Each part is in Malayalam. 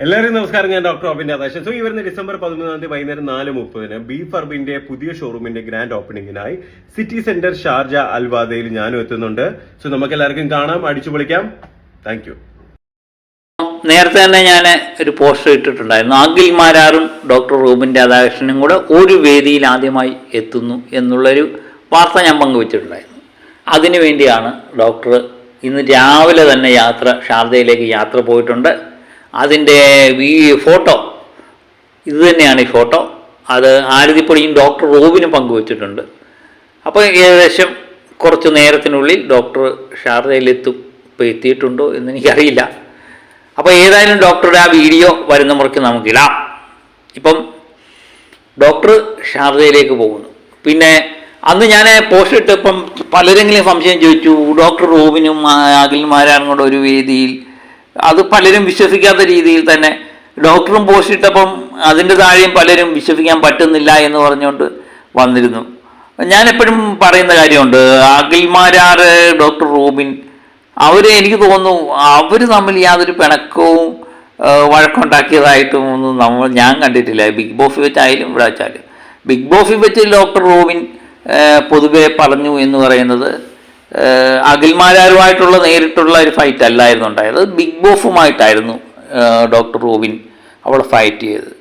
എല്ലാവരും നമസ്കാരം ഞാൻ ഡോക്ടർ ഓബിൻ രാധാകൃഷ്ണൻ സോ ഈ വരുന്ന ഡിസംബർ പതിമൂന്നാം തീയതി വൈകുന്നേരം നാല് മുപ്പതിന് ബീഫ് അർബിന്റെ പുതിയ ഷോറൂമിന്റെ ഗ്രാൻഡ് ഓപ്പണിംഗിനായി സിറ്റി സെന്റർ ഷാർജ അൽവാദയിൽ ഞാനും എത്തുന്നുണ്ട്. സോ നമുക്ക് എല്ലാവർക്കും കാണാം അടിച്ചു പൊളിക്കാം. താങ്ക് യു നേരത്തെ തന്നെ ഞാൻ ഒരു പോസ്റ്റർ ഇട്ടിട്ടുണ്ടായിരുന്നു. അഖിൽ മാരാറും ഡോക്ടർ റൂബിൻ രാധാകൃഷ്ണനും കൂടെ ഒരു വേദിയിൽ ആദ്യമായി എത്തുന്നു എന്നുള്ളൊരു വാർത്ത ഞാൻ പങ്കുവച്ചിട്ടുണ്ടായിരുന്നു. അതിനു വേണ്ടിയാണ് ഡോക്ടർ ഇന്ന് രാവിലെ തന്നെ യാത്ര ഷാർജയിലേക്ക് യാത്ര പോയിട്ടുണ്ട്. അതിന്റെ ഈ ഫോട്ടോ ഇത് തന്നെയാണ് ഈ ഫോട്ടോ. അത് ആരതിപ്പൊടിയും ഡോക്ടർ റോബിനും പങ്കുവച്ചിട്ടുണ്ട്. അപ്പോൾ ഏകദേശം കുറച്ച് നേരത്തിനുള്ളിൽ ഡോക്ടർ ഷാർജയിലെത്തും ഇപ്പോൾ എത്തിയിട്ടുണ്ടോ എന്ന് എനിക്കറിയില്ല. അപ്പോൾ ഏതായാലും ഡോക്ടറുടെ ആ വീഡിയോ വരുന്ന മുറയ്ക്ക് നമുക്കിടാം ഇപ്പം ഡോക്ടർ ഷാർജയിലേക്ക് പോകുന്നു. പിന്നെ അന്ന് ഞാൻ പോസ്റ്റ് ഇട്ടപ്പം പലരെങ്കിലും സംശയം ചോദിച്ചു ഡോക്ടർ റോബിനും കൂടെ ഒരു വേദിയിൽ അത് പലരും വിശ്വസിക്കാത്ത രീതിയിൽ തന്നെ ഡോക്ടറും പോസ്റ്റ് ഇട്ടപ്പം അതിന്റെ താഴെയും പലരും വിശ്വസിക്കാൻ പറ്റുന്നില്ല എന്ന് പറഞ്ഞുകൊണ്ട് വന്നിരുന്നു. ഞാൻ എപ്പോഴും പറയുന്ന കാര്യമുണ്ട് അഖിൽമാരാറ് ഡോക്ടർ റൂബിൻ അവർ എനിക്ക് തോന്നുന്നു അവർ തമ്മിൽ യാതൊരു പിണക്കവും വഴക്കുണ്ടാക്കിയതായിട്ടും ഒന്നും നമ്മൾ ഞാൻ കണ്ടിട്ടില്ല. ബിഗ് ബോസ് വെച്ചായാലും ഇവിടെ വെച്ചാലും. ബിഗ് ബോസിൽ വെച്ച് ഡോക്ടർ റോബിൻ പൊതുവെ പറഞ്ഞു എന്ന് പറയുന്നത് അഖിൽമാരാരുമായിട്ടുള്ള നേരിട്ടുള്ള ഒരു ഫൈറ്റ് അല്ലായിരുന്നു ഉണ്ടായത്. ബിഗ് ബോഫുമായിട്ടായിരുന്നു ഡോക്ടർ റോബിൻ അവൾ ഫൈറ്റ് ചെയ്തത്.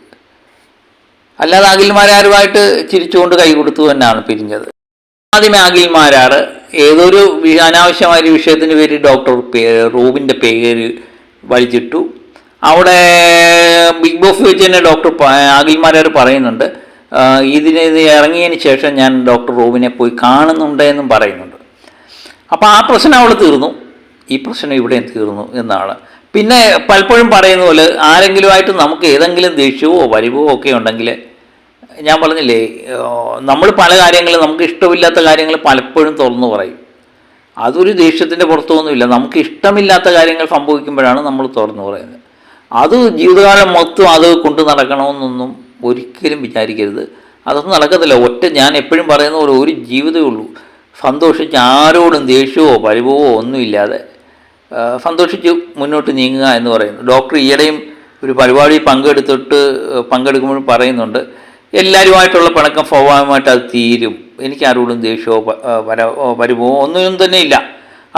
അല്ലാതെ അഖിൽമാരാരുമായിട്ട് ചിരിച്ചുകൊണ്ട് കൈ കൊടുത്തു തന്നെയാണ് പിരിഞ്ഞത്. ആദ്യമേ അഖിൽമാരാർ ഏതൊരു അനാവശ്യമായ ഒരു വിഷയത്തിന് പേര് ഡോക്ടർ പേ റൂബിന്റെ പേര് വലിച്ചിട്ടു. അവിടെ ബിഗ് ബോസ് വെച്ച് തന്നെ ഡോക്ടർ അഖിൽമാരാർ പറയുന്നുണ്ട് ഇതിന് ഇത് ഇറങ്ങിയതിന് ശേഷം ഞാൻ ഡോക്ടർ റൂബിനെ പോയി കാണുന്നുണ്ട് എന്നും പറയുന്നുണ്ട്. അപ്പോൾ ആ പ്രശ്നം അവിടെ തീർന്നു. ഈ പ്രശ്നം ഇവിടെയും തീർന്നു എന്നാണ്. പിന്നെ പലപ്പോഴും പറയുന്ന പോലെ ആരെങ്കിലുമായിട്ട് നമുക്ക് ഏതെങ്കിലും ദേഷ്യവോ പരിവോ ഒക്കെ ഉണ്ടെങ്കിൽ ഞാൻ പറഞ്ഞില്ലേ നമ്മൾ പല കാര്യങ്ങളും നമുക്ക് ഇഷ്ടമില്ലാത്ത കാര്യങ്ങൾ പലപ്പോഴും തുറന്നു പറയും. അതൊരു ദേഷ്യത്തിന്റെ പുറത്തൊന്നുമില്ല. നമുക്ക് ഇഷ്ടമില്ലാത്ത കാര്യങ്ങൾ സംഭവിക്കുമ്പോഴാണ് നമ്മൾ തുറന്നു പറയുന്നത്. അത് ജീവിതകാലം മൊത്തം അത് കൊണ്ടു നടക്കണമെന്നൊന്നും ഒരിക്കലും വിചാരിക്കരുത്. അതൊന്നും നടക്കത്തില്ല. ഒറ്റ ഞാൻ എപ്പോഴും പറയുന്ന പോലെ ഒരു ജീവിതമേ ഉള്ളൂ. സന്തോഷിച്ച് ആരോടും ദേഷ്യമോ പരിഭവമോ ഒന്നുമില്ലാതെ സന്തോഷിച്ച് മുന്നോട്ട് നീങ്ങുക എന്ന് പറയുന്നു. ഡോക്ടർ ഈയിടെയും ഒരു പരിപാടി പങ്കെടുത്തിട്ട് പങ്കെടുക്കുമ്പോൾ പറയുന്നുണ്ട് എല്ലാവരുമായിട്ടുള്ള പിണക്കം സ്വാഭാവികമായിട്ട് അത് തീരും. എനിക്ക് ആരോടും ദേഷ്യമോ പര പരിഭവമോ ഒന്നും തന്നെ ഇല്ല.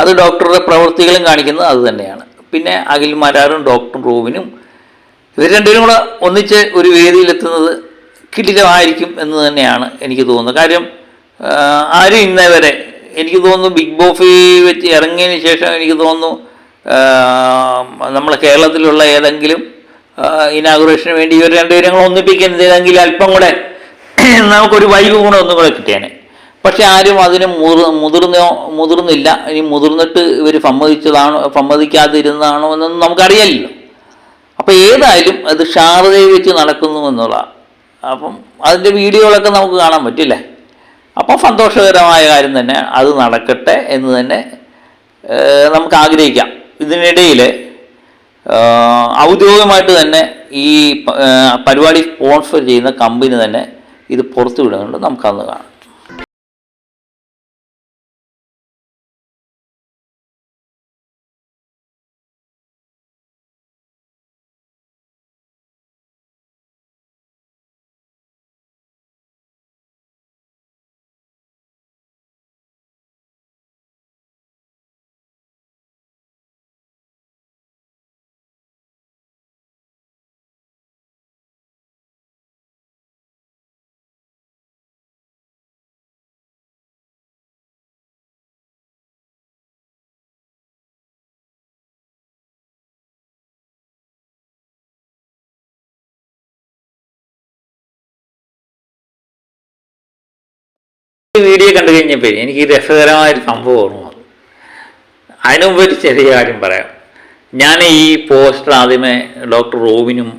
അത് ഡോക്ടറുടെ പ്രവൃത്തികളും കാണിക്കുന്നത് അത് തന്നെയാണ്. പിന്നെ അഖിൽ മരാറും ഡോക്ടർ റൂവിനും ഇവർ രണ്ടുപേരും കൂടെ ഒന്നിച്ച് ഒരു വേദിയിലെത്തുന്നത് കിടിലമായിരിക്കും എന്ന് തന്നെയാണ് എനിക്ക് തോന്നുന്നത്. കാര്യം ആരും ഇന്നേ വരെ എനിക്ക് തോന്നുന്നു ബിഗ് ബോഫി വെച്ച് ഇറങ്ങിയതിന് ശേഷം എനിക്ക് തോന്നുന്നു നമ്മളെ കേരളത്തിലുള്ള ഏതെങ്കിലും ഇനാഗുറേഷന് വേണ്ടി ഇവർ രണ്ടുപേരും ഒന്നിപ്പിക്കുന്നത് ഏതെങ്കിലും അല്പം കൂടെ നമുക്കൊരു വൈബ് കൂടെ ഒന്നും കൂടെ കിട്ടിയേനെ. പക്ഷെ ആരും അതിന് മുതിർ മുതിർന്നോ മുതിർന്നില്ല. ഇനി മുതിർന്നിട്ട് ഇവർ സമ്മതിച്ചതാണോ സമ്മതിക്കാതിരുന്നതാണോ എന്നൊന്നും നമുക്കറിയാമല്ലോ അപ്പോൾ ഏതായാലും അത് ഷാർജയിൽ വെച്ച് നടക്കുന്നു എന്നുള്ളതാണ്. അപ്പം അതിന്റെ വീഡിയോകളൊക്കെ നമുക്ക് കാണാൻ പറ്റില്ലേ? അപ്പോൾ സന്തോഷകരമായ കാര്യം തന്നെ അത് നടക്കട്ടെ എന്ന് തന്നെ നമുക്ക് ആഗ്രഹിക്കാം. ഇതിനിടയിൽ ഔദ്യോഗികമായിട്ട് തന്നെ ഈ പരിപാടി സ്പോൺസർ ചെയ്യുന്ന കമ്പനി തന്നെ ഇത് പുറത്തു വിടുന്നുണ്ട് നമുക്കന്ന് കാണാം. കഴിഞ്ഞപ്പോൾ എനിക്ക് രസകരമായൊരു സംഭവം ഓർമ്മ വന്നു. അതിനു മുമ്പ് ഒരു ചെറിയ കാര്യം പറയാം. ഞാൻ ഈ പോസ്റ്റർ ആദ്യമേ ഡോക്ടർ റോബിനും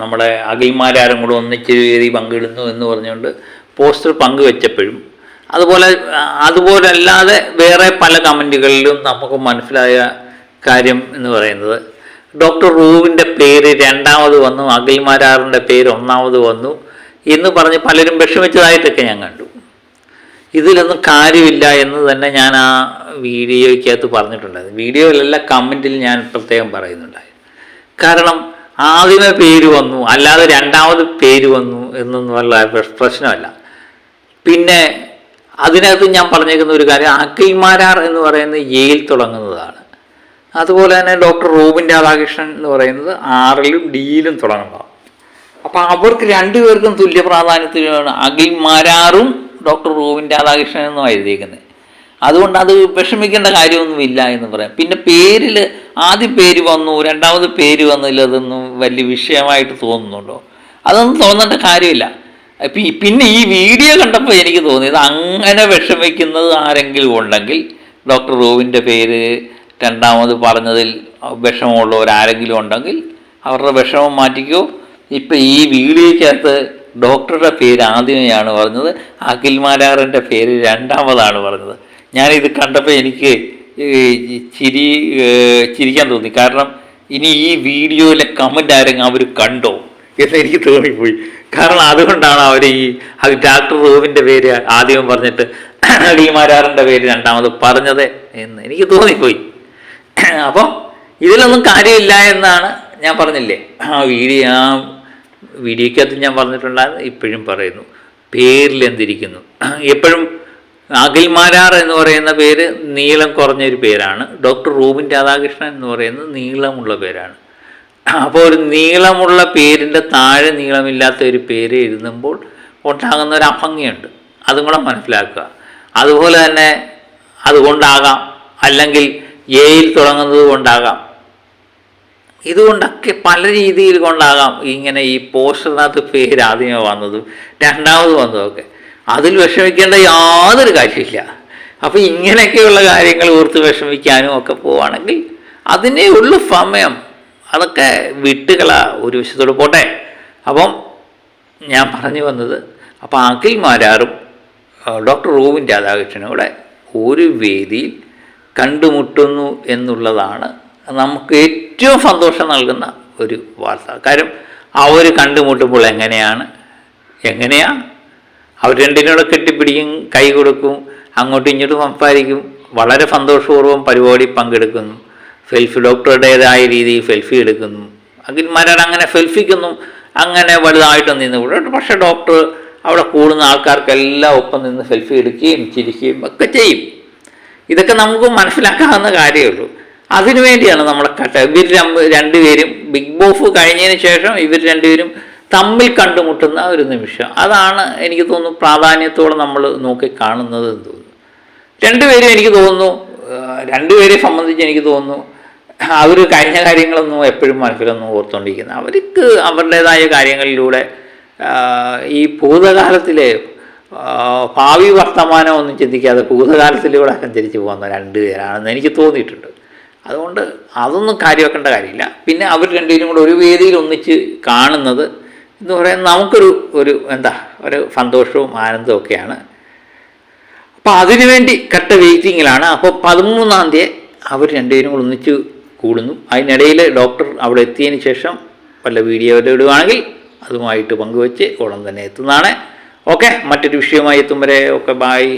നമ്മുടെ അഖിൽമാരാരും കൂടെ ഒന്നിച്ച് കയറി പങ്കിടുന്നു എന്ന് പറഞ്ഞുകൊണ്ട് പോസ്റ്റർ പങ്കുവെച്ചപ്പോഴും അതുപോലെ അതുപോലെ അല്ലാതെ വേറെ പല കമന്റുകളിലും നമുക്ക് മനസ്സിലായ കാര്യം എന്ന് പറയുന്നത് ഡോക്ടർ റൂവിന്റെ പേര് രണ്ടാമത് വന്നു അഖിൽമാരാറിന്റെ പേര് ഒന്നാമത് വന്നു എന്ന് പറഞ്ഞ് പലരും വിഷമിച്ചതായിട്ടൊക്കെ ഞാൻ കണ്ടു. ഇതിലൊന്നും കാര്യമില്ല എന്ന് തന്നെ ഞാൻ ആ വീഡിയോയ്ക്കകത്ത് പറഞ്ഞിട്ടുണ്ടായിരുന്നു. വീഡിയോയിലല്ല കമന്റിൽ ഞാൻ പ്രത്യേകം പറയുന്നുണ്ടായി കാരണം ആദ്യമേ പേര് വന്നു അല്ലാതെ രണ്ടാമത് പേര് വന്നു എന്നൊന്നുമല്ല പ്രശ്- പ്രശ്നമല്ല. പിന്നെ അതിനകത്ത് ഞാൻ പറഞ്ഞേക്കുന്ന ഒരു കാര്യം അഖിൽമാരാർ എന്ന് പറയുന്നത് എയിൽ തുടങ്ങുന്നതാണ്. അതുപോലെ തന്നെ ഡോക്ടർ റോബിൻ രാധാകൃഷ്ണൻ എന്ന് പറയുന്നത് ആറിലും ഡിയിലും തുടങ്ങുന്നതാണ്. അപ്പോൾ അവർക്ക് രണ്ടുപേർക്കും തുല്യ പ്രാധാന്യത്തിലാണ് അഖിൽമാരാറും ഡോക്ടർ റൂവിൻ രാധാകൃഷ്ണൻ എന്നും എഴുതിയിരിക്കുന്നത് അതുകൊണ്ട് അത് വിഷമിക്കേണ്ട കാര്യമൊന്നുമില്ല എന്ന് പറയാം. പിന്നെ പേരിൽ ആദ്യം പേര് വന്നു രണ്ടാമത് പേര് വന്നില്ല അതൊന്നും വലിയ വിഷയമായിട്ട് തോന്നുന്നുണ്ടോ? അതൊന്നും തോന്നേണ്ട കാര്യമില്ല. പിന്നെ ഈ വീഡിയോ കണ്ടപ്പോൾ എനിക്ക് തോന്നിയത് അങ്ങനെ വിഷമിക്കുന്നത് ആരെങ്കിലും ഉണ്ടെങ്കിൽ ഡോക്ടർ റോവിന്റെ പേര് രണ്ടാമത് പറഞ്ഞതിൽ വിഷമമുള്ളവരാരെങ്കിലും ഉണ്ടെങ്കിൽ അവരുടെ വിഷമം മാറ്റിക്കോ. ഇപ്പം ഈ വീഡിയോയ്ക്കകത്ത് ഡോക്ടറുടെ പേര് ആദ്യമെയാണ് പറഞ്ഞത് അഖിൽ മാരാറിന്റെ പേര് രണ്ടാമതാണ് പറഞ്ഞത്. ഞാനിത് കണ്ടപ്പോൾ എനിക്ക് ചിരി ചിരിക്കാൻ തോന്നി. കാരണം ഇനി ഈ വീഡിയോയിലെ കമന്റ് ആരെങ്കിലും അവർ കണ്ടോ? എന്ന് എനിക്ക് തോന്നിപ്പോയി. കാരണം അതുകൊണ്ടാണ് അവർ ഈ ഡാക്ടർ റൂവിന്റെ പേര് ആദ്യം പറഞ്ഞിട്ട് അഖിൽ മാരാറിന്റെ പേര് രണ്ടാമത് പറഞ്ഞത് എന്ന് എനിക്ക് തോന്നിപ്പോയി. അപ്പം ഇതിലൊന്നും കാര്യമില്ല എന്നാണ് ഞാൻ പറഞ്ഞില്ലേ. ആ വീഡിയോ ആ വീഡിയോക്കകത്ത് ഞാൻ പറഞ്ഞിട്ടുണ്ടായിരുന്നു ഇപ്പോഴും പറയുന്നു. പേരിൽ എന്തിരിക്കുന്നു എപ്പോഴും അഖിൽമാരാർ എന്ന് പറയുന്ന പേര് നീളം കുറഞ്ഞൊരു പേരാണ്. ഡോക്ടർ റൂബിൻ രാധാകൃഷ്ണൻ എന്ന് പറയുന്നത് നീളമുള്ള പേരാണ്. അപ്പോൾ ഒരു നീളമുള്ള പേരിന്റെ താഴെ നീളമില്ലാത്ത ഒരു പേര് എഴുതുമ്പോൾ ഉണ്ടാകുന്ന ഒരു അഭംഗിയുണ്ട്. അതും കൂടെ മനസ്സിലാക്കുക. അതുപോലെ തന്നെ അതുകൊണ്ടാകാം. അല്ലെങ്കിൽ എയിൽ തുടങ്ങുന്നത് കൊണ്ടാകാം. ഇതുകൊണ്ടൊക്കെ പല രീതിയിൽ കൊണ്ടാകാം ഇങ്ങനെ ഈ പോസ്റ്ററിനകത്ത് പേര് ആദ്യമേ വന്നതും രണ്ടാമത് വന്നതൊക്കെ. അതിൽ വിഷമിക്കേണ്ട യാതൊരു കാര്യമില്ല. അപ്പോൾ ഇങ്ങനെയൊക്കെയുള്ള കാര്യങ്ങൾ ഓർത്ത് വിഷമിക്കാനും ഒക്കെ പോവാണെങ്കിൽ അതിനേ ഉള്ളു സമയം. അതൊക്കെ വിട്ടുകള ഒരു വശത്തോട് പോട്ടെ. അപ്പം ഞാൻ പറഞ്ഞു വന്നത് അപ്പോൾ അഖിൽ മാരാറും ഡോക്ടർ റോവിൻ രാധാകൃഷ്ണനും കൂടെ ഒരു വേദിയിൽ കണ്ടുമുട്ടുന്നു എന്നുള്ളതാണ് നമുക്ക് ഏറ്റവും സന്തോഷം നൽകുന്ന ഒരു വാർത്ത. കാര്യം അവർ കണ്ടുമുട്ടുമ്പോൾ എങ്ങനെയാണ്? എങ്ങനെയാ? അവർ രണ്ടിനോടെ കെട്ടിപ്പിടിക്കും കൈ കൊടുക്കും അങ്ങോട്ടും ഇങ്ങോട്ടും സംസാരിക്കും. വളരെ സന്തോഷപൂർവം പരിപാടി പങ്കെടുക്കുന്നു. സെൽഫി ഡോക്ടറുടേതായ രീതിയിൽ സെൽഫി എടുക്കുന്നു. അഖിൽമാരാണ് അങ്ങനെ സെൽഫിക്കൊന്നും അങ്ങനെ വലുതായിട്ടൊന്നും നിന്ന് കൂടെ പക്ഷേ ഡോക്ടർ അവിടെ കൂടുന്ന ആൾക്കാർക്കെല്ലാം ഒപ്പം നിന്ന് സെൽഫി എടുക്കുകയും ചിരിക്കുകയും ഒക്കെ ചെയ്യും. ഇതൊക്കെ നമുക്ക് മനസ്സിലാക്കാവുന്ന കാര്യമേ ഉള്ളൂ. അതിനുവേണ്ടിയാണ് നമ്മളെ കട്ട ഇവർ രണ്ടുപേരും ബിഗ് ബോഫ് കഴിഞ്ഞതിന് ശേഷം ഇവർ രണ്ടുപേരും തമ്മിൽ കണ്ടുമുട്ടുന്ന ഒരു നിമിഷം. അതാണ് എനിക്ക് തോന്നുന്നു പ്രാധാന്യത്തോടെ നമ്മൾ നോക്കി കാണുന്നത് എന്ന് തോന്നുന്നു. രണ്ടുപേരും എനിക്ക് തോന്നുന്നു രണ്ടുപേരെ സംബന്ധിച്ച് എനിക്ക് തോന്നുന്നു അവർ കഴിഞ്ഞ കാര്യങ്ങളൊന്നും എപ്പോഴും മനസ്സിലൊന്നും ഓർത്തുകൊണ്ടിരിക്കുന്നത് അവർക്ക് അവരുടേതായ കാര്യങ്ങളിലൂടെ ഈ ഭൂതകാലത്തിലെ ഭാവി വർത്തമാനം ഒന്നും ചിന്തിക്കാതെ ഭൂതകാലത്തിലൂടെ സഞ്ചരിച്ച് പോകുന്ന രണ്ടുപേരാണെന്ന് എനിക്ക് തോന്നിയിട്ടുണ്ട്. അതുകൊണ്ട് അതൊന്നും കാര്യമാക്കേണ്ട കാര്യമില്ല. പിന്നെ അവർ രണ്ടുപേരും കൂടെ ഒരു വേദിയിൽ ഒന്നിച്ച് കാണുന്നത് എന്ന് പറയുന്നത് നമുക്കൊരു ഒരു എന്താ ഒരു സന്തോഷവും ആനന്ദവും ഒക്കെയാണ്. അപ്പോൾ അതിനുവേണ്ടി കട്ട വെയിറ്റിങ്ങിലാണ്. അപ്പോൾ പതിമൂന്നാം തീയതി അവർ രണ്ടുപേരും കൂടെ ഒന്നിച്ച് കൂടുന്നു. അതിനിടയിൽ ഡോക്ടർ അവിടെ എത്തിയതിന് ശേഷം വല്ല വീഡിയോ ഇടുകയാണെങ്കിൽ അതുമായിട്ട് പങ്കുവെച്ച് ഉടൻ തന്നെ എത്തുന്നതാണ്. ഓക്കെ മറ്റൊരു വിഷയവുമായി എത്തും വരെ ഓക്കെ ബായ്